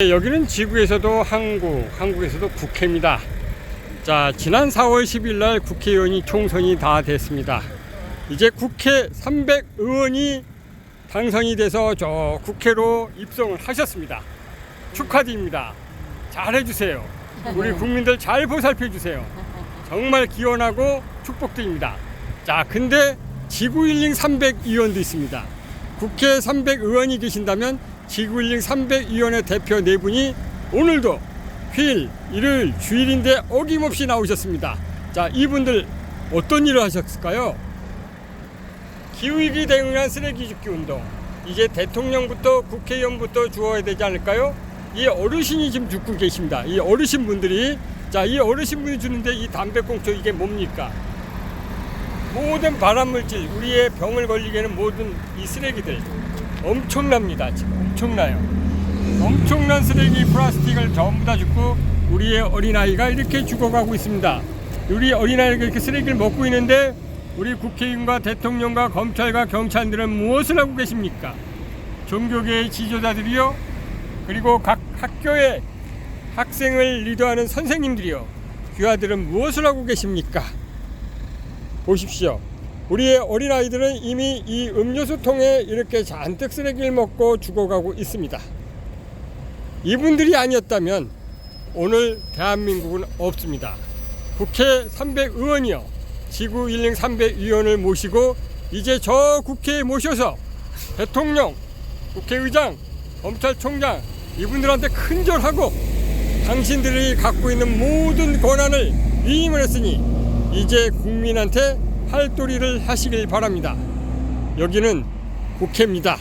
네, 여기는 지구에서도 한국, 한국에서도 국회입니다. 자, 지난 4월 10일 날 국회의원이 총선이 다 됐습니다. 이제 국회 300의원이 당선이 돼서 저 국회로 입성을 하셨습니다. 축하드립니다. 잘해주세요. 우리 국민들 잘 보살펴 주세요. 정말 기원하고 축복드립니다. 자, 근데 지구일링 300의원도 있습니다. 국회 300의원이 계신다면 지구일링 300의원의 대표 네 분이 오늘도 휴일, 일요일, 주일인데 어김없이 나오셨습니다. 자, 이분들 어떤 일을 하셨을까요? 기후위기 대응한 쓰레기 줍기 운동. 이제 대통령부터 국회의원부터 주어야 되지 않을까요? 이 어르신이 지금 죽고 계십니다. 이 어르신 분들이 자, 이 어르신 분이 주는데 이 담배꽁초 이게 뭡니까? 모든 발암물질, 우리의 병을 걸리게 하는 모든 이 쓰레기들 엄청납니다. 지금 엄청나요. 엄청난 쓰레기 플라스틱을 전부 다 줍고 우리의 어린아이가 이렇게 죽어가고 있습니다. 우리 어린아이가 이렇게 쓰레기를 먹고 있는데 우리 국회의원과 대통령과 검찰과 경찰들은 무엇을 하고 계십니까? 종교계의 지도자들이요. 그리고 각 학교의 학생을 리더하는 선생님들이요. 귀하들은 무엇을 하고 계십니까? 보십시오. 우리의 어린아이들은 이미 이 음료수 통에 이렇게 잔뜩 쓰레기를 먹고 죽어가고 있습니다. 이분들이 아니었다면 오늘 대한민국은 없습니다. 국회 300의원이요. 지구 1링 300의원을 모시고 이제 저 국회에 모셔서 대통령, 국회의장, 검찰총장 이분들한테 큰절하고 당신들이 갖고 있는 모든 권한을 위임을 했으니 이제 국민한테 팔도리를 하시길 바랍니다. 여기는 국회입니다.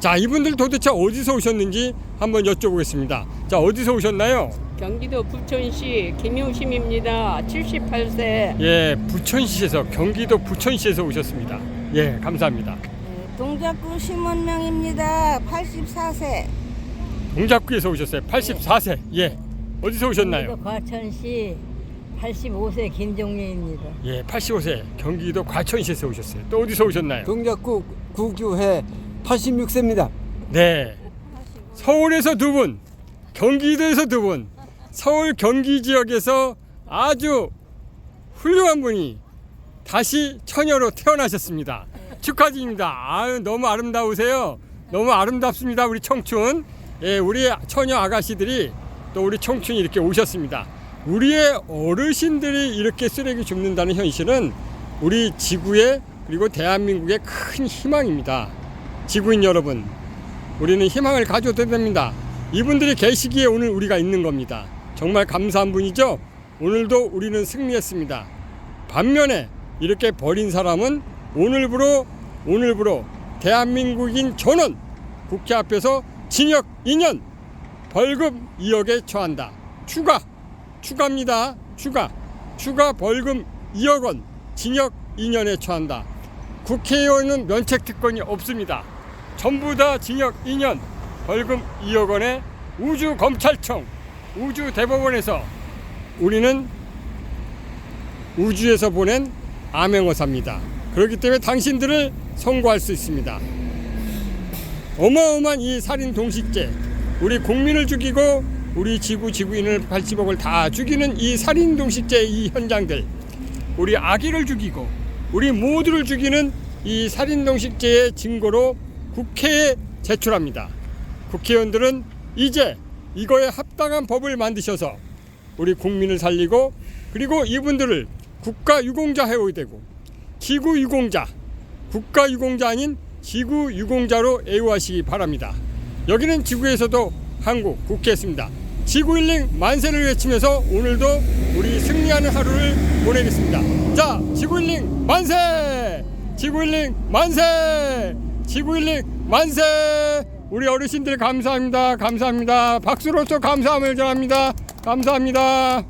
자, 이분들 도대체 어디서 오셨는지 한번 여쭤보겠습니다. 자, 어디서 오셨나요? 경기도 부천시 김용심입니다. 78세. 예, 부천시에서 경기도 부천시에서 오셨습니다. 예, 감사합니다. 네, 동작구 심원명입니다. 84세. 동작구에서 오셨어요. 84세. 예. 어디서 오셨나요? 경기도 과천시 85세 김종래입니다. 예, 85세. 경기도 과천시에서 오셨어요. 또 어디서 오셨나요? 동작구 구교회 86세입니다. 네. 서울에서 두 분, 경기도에서 두 분, 서울 경기 지역에서 아주 훌륭한 분이 다시 처녀로 태어나셨습니다. 축하드립니다. 아유, 너무 아름다우세요. 너무 아름답습니다. 우리 청춘. 예, 우리 처녀 아가씨들이 또 우리 청춘이 이렇게 오셨습니다. 우리의 어르신들이 이렇게 쓰레기 줍는다는 현실은 우리 지구의 그리고 대한민국의 큰 희망입니다. 지구인 여러분, 우리는 희망을 가져도 됩니다. 이분들이 계시기에 오늘 우리가 있는 겁니다. 정말 감사한 분이죠. 오늘도 우리는 승리했습니다. 반면에 이렇게 버린 사람은 오늘부로 오늘부로 대한민국인 전원 국회 앞에서 징역 2년 벌금 2억에 처한다. 추가 추가입니다. 추가 추가 벌금 2억 원 징역 2년에 처한다. 국회의원은 면책 특권이 없습니다. 전부 다 징역 2년, 벌금 2억 원에 우주 검찰청, 우주 대법원에서 우리는 우주에서 보낸 암행어사입니다. 그렇기 때문에 당신들을 선고할 수 있습니다. 어마어마한 이 살인 동식죄, 우리 국민을 죽이고 우리 지구 지구인을 80억을 다 죽이는 이 살인 동식죄 이 현장들, 우리 아기를 죽이고 우리 모두를 죽이는 이 살인 동식죄의 증거로 국회에 제출합니다. 국회의원들은 이제 이거에 합당한 법을 만드셔서 우리 국민을 살리고 그리고 이분들을 국가 유공자 해오야 되고 지구 유공자, 국가 유공자 아닌 지구 유공자로 애우하시기 바랍니다. 여기는 지구에서도 한국 국회였습니다. 지구 힐링 만세를 외치면서 오늘도 우리 승리하는 하루를 보내겠습니다. 자, 지구 힐링 만세! 지구 힐링 만세! 지구 힐링 만세! 우리 어르신들 감사합니다. 감사합니다. 박수로서 감사함을 전합니다. 감사합니다.